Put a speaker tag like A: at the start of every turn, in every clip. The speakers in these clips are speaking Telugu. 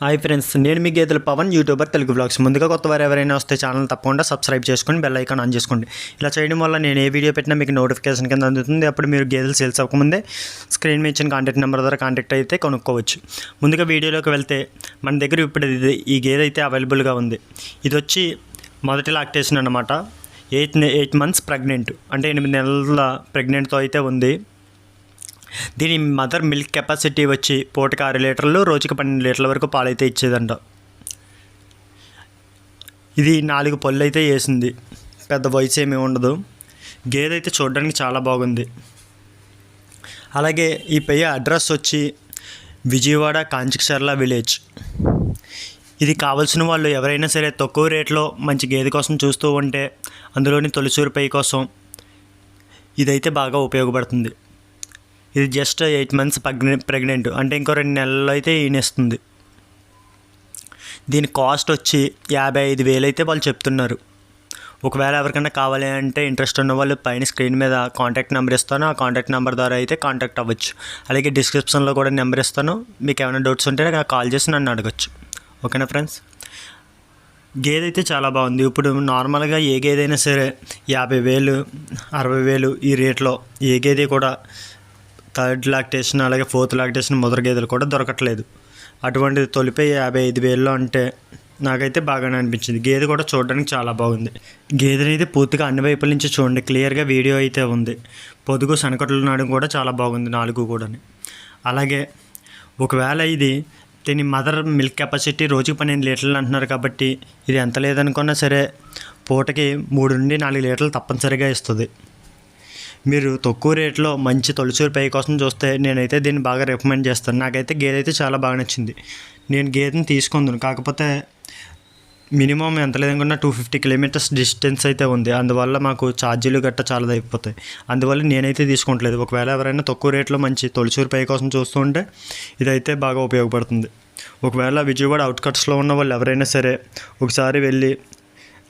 A: హాయ్ ఫ్రెండ్స్ నేను మీ గేదెల పవన్ యూట్యూబర్ తెలుగు బ్లాగ్స్ ముందుగా కొత్త వారు ఎవరైనా వస్తే ఛానల్ తప్పకుండా సబ్స్క్రైబ్ చేసుకొని బెల్ ఐకాన్ ఆన్ చేసుకోండి. ఇలా చేయడం వల్ల నేను ఏ వీడియో పెట్టినా మీకు నోటిఫికేషన్ కింద అందుతుంది. అప్పుడు మీరు గేదెలు సేల్స్ అవ్వకముందే స్క్రీన్ మీద ఇచ్చిన కాంటాక్ట్ నెంబర్ ద్వారా కాంటాక్ట్ అయితే కొనుక్కోవచ్చు. ముందుగా వీడియోలోకి వెళ్తే మన దగ్గర ఇప్పుడు ఇది ఈ గేదె అయితే అవైలబుల్గా ఉంది. ఇది వచ్చి మొదటి లాక్టేషన్ అనమాట ఎయిట్ ఎయిట్ మంత్స్ ప్రెగ్నెంట్ అంటే ఎనిమిది నెలల ప్రెగ్నెంట్తో అయితే ఉంది. దీని మదర్ మిల్క్ కెపాసిటీ వచ్చి పూటకి ఆరు లీటర్లు రోజుకి పన్నెండు లీటర్ల వరకు పాలైతే ఇచ్చేదంట. ఇది నాలుగు పళ్ళు అయితే వేసింది. పెద్ద వయసు ఏమీ ఉండదు. గేదె అయితే చూడడానికి చాలా బాగుంది. అలాగే ఈ పెయ్య అడ్రస్ వచ్చి విజయవాడ కాంచికచర్ల విలేజ్. ఇది కావాల్సిన వాళ్ళు ఎవరైనా సరే తక్కువ రేట్లో మంచి గేదె కోసం చూస్తూ ఉంటే అందులోని తొలిసూరు పై కోసం ఇదైతే బాగా ఉపయోగపడుతుంది. ఇది just eight months pregnant pregnant అంటే ఇంకో రెండు నెలల్లో అయితే ఈనేస్తుంది. దీని కాస్ట్ వచ్చి యాభై ఐదు వేలు అయితే వాళ్ళు చెప్తున్నారు. ఒకవేళ ఎవరికైనా కావాలి అంటే ఇంట్రెస్ట్ ఉన్న వాళ్ళు పైన స్క్రీన్ మీద కాంటాక్ట్ నెంబర్ ఇస్తాను. ఆ కాంటాక్ట్ నెంబర్ ద్వారా అయితే కాంటాక్ట్ అవ్వచ్చు. అలాగే డిస్క్రిప్షన్లో కూడా నెంబర్ ఇస్తాను. మీకు ఏమైనా డౌట్స్ ఉంటే నాకు కాల్ చేసి నన్ను అడగచ్చు. ఓకేనా ఫ్రెండ్స్ గేదె అయితే చాలా బాగుంది. ఇప్పుడు నార్మల్గా ఏ గేదైనా సరే యాభై వేలు అరవై వేలు ఈ రేట్లో ఏ గేదె కూడా థర్డ్ లాక్టేషన్ అలాగే ఫోర్త్ లాక్టేషన్ మొదటి గేదెలు కూడా దొరకట్లేదు. అటువంటిది తొలిపై యాభై ఐదు వేలలో అంటే నాకైతే బాగానే అనిపించింది. గేదె కూడా చూడడానికి చాలా బాగుంది. గేదెనైతే పూర్తిగా అన్ని వైపుల నుంచి చూడండి. క్లియర్గా వీడియో అయితే ఉంది. పొదుగు సనకట్ల నాడు కూడా చాలా బాగుంది నాలుగు కూడా అలాగే ఒకవేళ ఇది దీని మదర్ మిల్క్ కెపాసిటీ రోజుకి పన్నెండు లీటర్లు అంటున్నారు కాబట్టి ఇది ఎంత లేదనుకున్నా సరే పూటకి మూడు నుండి నాలుగు లీటర్లు తప్పనిసరిగా ఇస్తుంది. మీరు తక్కువ రేట్లో మంచి తొలిచూరు పై కోసం చూస్తే నేనైతే దీన్ని బాగా రికమెండ్ చేస్తాను. నాకైతే గేదె అయితే చాలా బాగా నచ్చింది. నేను గేదెని తీసుకుందును. కాకపోతే మినిమం ఎంత లేదనుకున్నా టూ ఫిఫ్టీ కిలోమీటర్స్ డిస్టెన్స్ అయితే ఉంది. అందువల్ల మాకు ఛార్జీలు గట్ట చాలా అయిపోతాయి. అందువల్ల నేనైతే తీసుకోవట్లేదు ఒకవేళ ఎవరైనా తక్కువ రేట్లో మంచి తొలిచూరు పై కోసం చూస్తూ ఉంటే ఇదైతే బాగా ఉపయోగపడుతుంది. ఒకవేళ విజయవాడ అవుట్కట్స్లో ఉన్న వాళ్ళు ఎవరైనా సరే ఒకసారి వెళ్ళి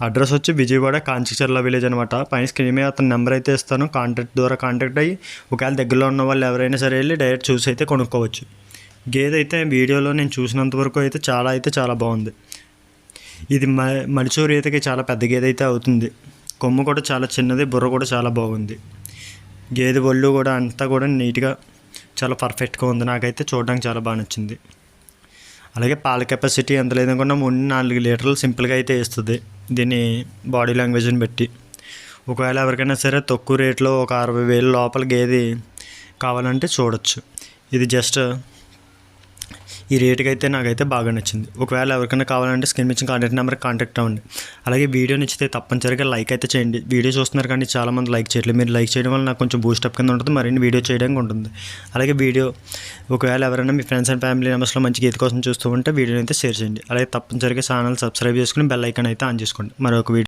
A: అడ్రస్ వచ్చి విజయవాడ కాంచిచర్ల విలేజ్ అనమాట పైన స్క్రీన్ మీద అతని నెంబర్ అయితే ఇస్తాను. కాంటాక్ట్ ద్వారా కాంటాక్ట్ అయ్యి ఒకవేళ దగ్గరలో ఉన్న వాళ్ళు ఎవరైనా సరే వెళ్ళి డైరెక్ట్ చూసి అయితే కొనుక్కోవచ్చు. గేదె అయితే వీడియోలో నేను చూసినంత వరకు అయితే చాలా అయితే చాలా బాగుంది. ఇది మ మడిచూరు ఈతకి చాలా పెద్ద గేదె అయితే అవుతుంది. కొమ్ము కూడా చాలా చిన్నది బుర్ర కూడా చాలా బాగుంది. గేదె ఒళ్ళు కూడా అంతా కూడా నీట్గా చాలా పర్ఫెక్ట్గా ఉంది. నాకైతే చూడడానికి చాలా బాగా నచ్చింది. అలాగే పాల కెపాసిటీ ఎంత లేదనుకున్నా మూడు నాలుగు లీటర్లు సింపుల్గా అయితే ఇస్తుంది దీని బాడీ లాంగ్వేజ్ని బట్టి ఒకవేళ ఎవరికైనా సరే తక్కువ రేట్లో ఒక అరవై వేలు లోపల గేది కావాలంటే చూడొచ్చు. ఇది జస్ట్ ఈ రేటుకి అయితే నాకైతే బాగా నచ్చింది. ఒకవేళ ఎవరికైనా కావాలంటే స్క్రీన్ ఇచ్చిన కాంటాక్ట్ నెంబర్కి కాంటాక్ట్ అవ్వండి. అలాగే వీడియో నచ్చితే తప్పనిసరిగా లైక్ అయితే చేయండి. వీడియో చూస్తున్నారు కానీ చాలామంది లైక్ చేయట్లేదు. మీరు లైక్ చేయడం వల్ల నాకు కొంచెం బూస్టప్ కింద ఉంటుంది. మరిన్ని వీడియో చేయడానికి ఉంటుంది. అలాగే వీడియో ఒకవేళ ఎవరైనా మీ ఫ్రెండ్స్ అండ్ ఫ్యామిలీ మెంబర్స్లో మంచి గీత కోసం చూస్తూ ఉంటే వీడియోని అయితే షేర్ చేయండి. అలాగే తప్పనిసరిగా ఛానల్ సబ్స్క్రైబ్ చేసుకుని బెల్ ఐకాన్ అయితే ఆన్ చేసుకోండి. మరొక వీడియో